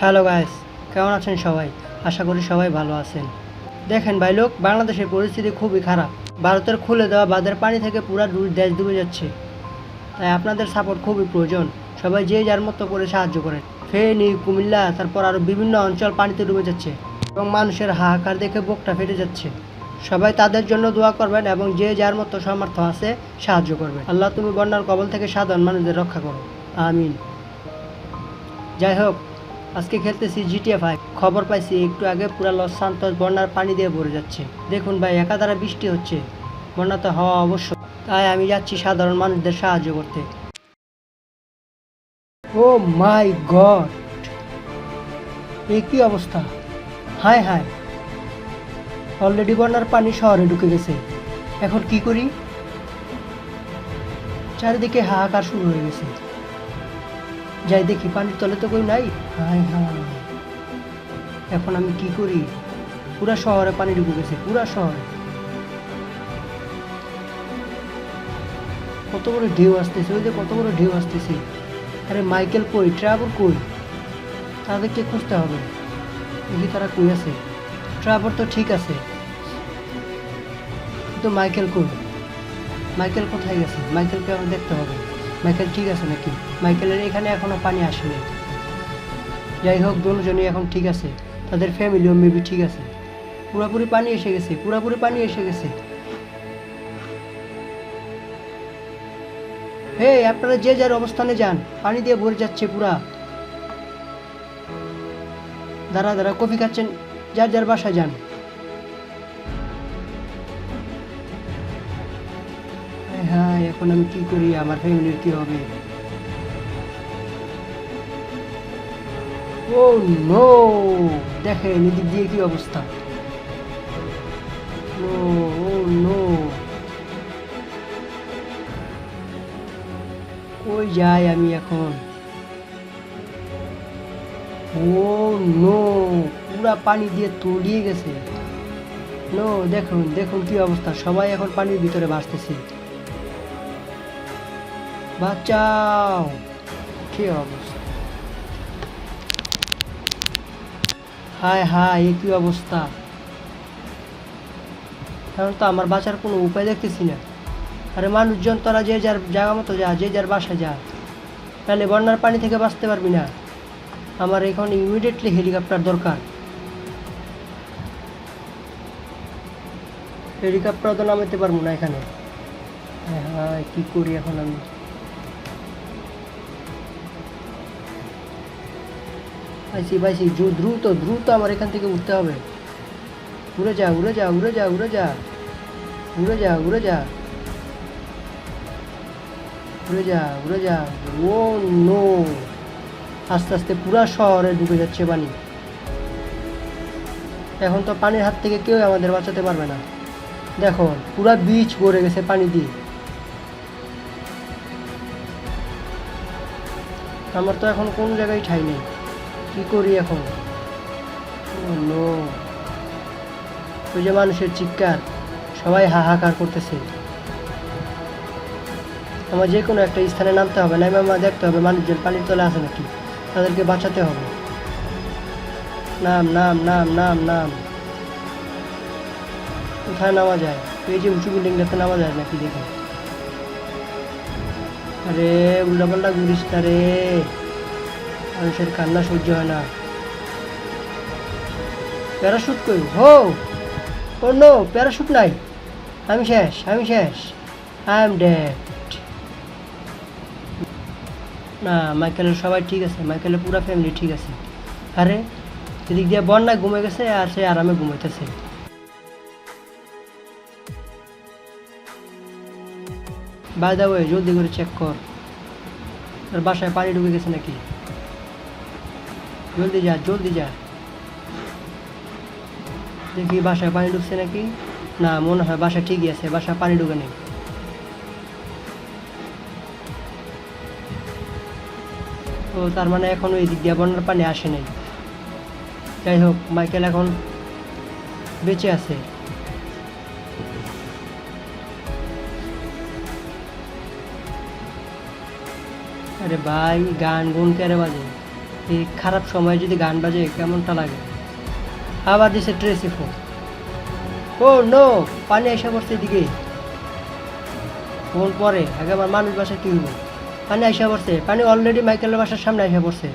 Hello guys কেমন আছেন সবাই? আশা করি সবাই ভালো আছেন। দেখেন ভাই, লোক, বাংলাদেশের পরিস্থিতি খুবই খারাপ। ভারতের খুলে দেওয়া বাঁধের পানি থেকে পুরা দু- দেশ ডুবে যাচ্ছে। তাই আপনাদের সাপোর্ট খুবই প্রয়োজন। সবাই যে যার মতো করে সাহায্য করেন। ফেনী, কুমিল্লা, তারপর আরও বিভিন্ন অঞ্চল পানিতে ডুবে যাচ্ছে এবং মানুষের হাহাকার দেখে বুকটা ফেটে যাচ্ছে। সবাই তাদের জন্য দোয়া করবেন এবং যে যার মতো সামর্থ্য আছে সাহায্য করবেন। আল্লাহ, তুমি বন্যার কবল থেকে সাধারণ মানুষদের রক্ষা করো। আমিন। যাই হোক, আজকে খেলতেছি জিটিএ ফাইভ খবর পাইছি, একটু আগে পুরা লস সান্তোস বন্যার পানি দিয়ে ভরে যাচ্ছে। দেখুন ভাই, একাধারে বৃষ্টি হচ্ছে। বন্যা তো হওয়া অবশ্য। তাই আমি যাচ্ছি সাধারণ মানুষদের সাহায্য করতে। ও মাই গড! এ কি অবস্থা? হায় হায়! অলরেডি বন্যার পানি শহরে ঢুকে গেছে। এখন কি করি? চারিদিকে হাহাকার শুরু হয়ে গেছে। যাই দেখি, পানির তলে তো কেউ নাই। হাই হাই এখন আমি কি করি? পুরা শহরে পানি ঢুকে গেছে, পুরা শহরে। কত বড় ঢেউ আসতেছে, ওই যে কত বড় ঢেউ আসতেছে। আরে মাইকেল কই ট্রাভর কই? তাদেরকে খুঁজতে হবে। দেখি তারা কই আছে। ট্রাভর তো ঠিক আছে। কিন্তু মাইকেল কই? মাইকেল কোথায় গেছে? মাইকেলকে আমার দেখতে হবে। মাইকেল ঠিক আছে নাকি? মাইকেলের এখানে এখনও পানি আসেনি। যাই হোক, দুজনই এখন ঠিক আছে। তাদের ফ্যামিলিও মেবি ঠিক আছে। পুরোপুরি পানি এসে গেছে, পুরোপুরি পানি এসে গেছে। হে আপনারা যে যার অবস্থানে যান, পানি দিয়ে ভরে যাচ্ছে পুরা। দাঁড়া দাঁড়া, কফি খাচ্ছেন। যার যার বাসায় যান। হায় এখন আমি কি করি? আমার ফ্যামিলির কি হবে? Oh no! দেখেন, এদিক দিয়ে কি অবস্থা? No, oh no! কই যাই আমি এখন? ও নো, পুরা পানি দিয়ে তলিয়ে গেছে। নো, দেখুন দেখুন কি অবস্থা, সবাই এখন পানির ভিতরে ভাসতেছে। বাঁচাও, কি অবস্থা। হায় হায়, এ কি অবস্থা। এখন তো আমার বাঁচার কোনো উপায় দেখতেছি না। আরে মানুষজন তোরা যে যার জায়গা মতো যা, যে যার বাসায় যা, তাহলে বন্যার পানি থেকে বাঁচতে পারবি না। আমার এখন ইমিডিয়েটলি হেলিকপ্টার দরকার। হেলিকপ্টার তো নামাতে পারব না এখানে। হ্যাঁ কী করি এখন আমি? পাইছি পাইছি দ্রুত দ্রুত আমার এখান থেকে উঠতে হবে। উড়ে যা উড়ে যা উড়ে যা উড়ে যা। উড়ে যা উড়ে যা। উড়ে যা উড়ে যা। Oh, no. আস্তে আস্তে পুরা শহরে ঢুকে যাচ্ছে পানি। এখন তো পানির হাত থেকে কেউ আমাদের বাঁচাতে পারবে না। দেখো, পুরা বিচ ভরে গেছে পানি দিয়ে। আমার তো এখন কোন জায়গায় ঠাই নেই। কি করি এখন? ওই যে মানুষের চিৎকার, সবাই হাহাকার করতেছে। আমার যে কোনো একটা স্থানে নামতে হবে আমার দেখতে হবে মানুষজন পানির তলে আছে নাকি। তাদেরকে বাঁচাতে হবে। নাম নাম নাম নাম নাম। কোথায় নামা যায়? এই যে উঁচু বিল্ডিংটাতে নামা যায় নাকি দেখে। আরে, উল্টাপাল্টা ঘুরিস না রে। মানুষের কান্না সহ্য হয় না। প্যারাশুট কই? হো! ও নো প্যারাশুট নাই। আমি শেষ আমি শেষ। I am dead. না, মাইকেলের সবাই ঠিক আছে, মাইকেলের পুরো ফ্যামিলি ঠিক আছে। আরে, এদিক দিয়ে বন্যায় ঘুমে গেছে আর সে আরামে ঘুমাইতেছে। বাই দা ওয়ে জলদি করে চেক কর। আর বাসায় পানি ঢুকে গেছে নাকি? জলদি যা জলদি যা। দেখি বাসায় পানি ঢুকছে নাকি? না, মনে হয় বাসা ঠিকই আছে, বাসায় পানি ঢুকে নেই। ও তার মানে এখন ওই দিক দিয়ে বন্যার পানি আসে নাই। যাই হোক, মাইকেল এখন বেঁচে আছে। আরে ভাই, গান গুন কেড়ে বাজে? এই খারাপ সময় যদি গান বাজে, কেমনটা লাগে? আবার দিছে ট্রেসি ফোন ও, নো, পানি এসে পড়ছে এদিকে। ফোন পরে? আগে আমার মানুষ বাসা কি হইব? পানি আসে পড়ছে। পানি অলরেডি মাইকেলের বাসার সামনে আসে পড়ছে।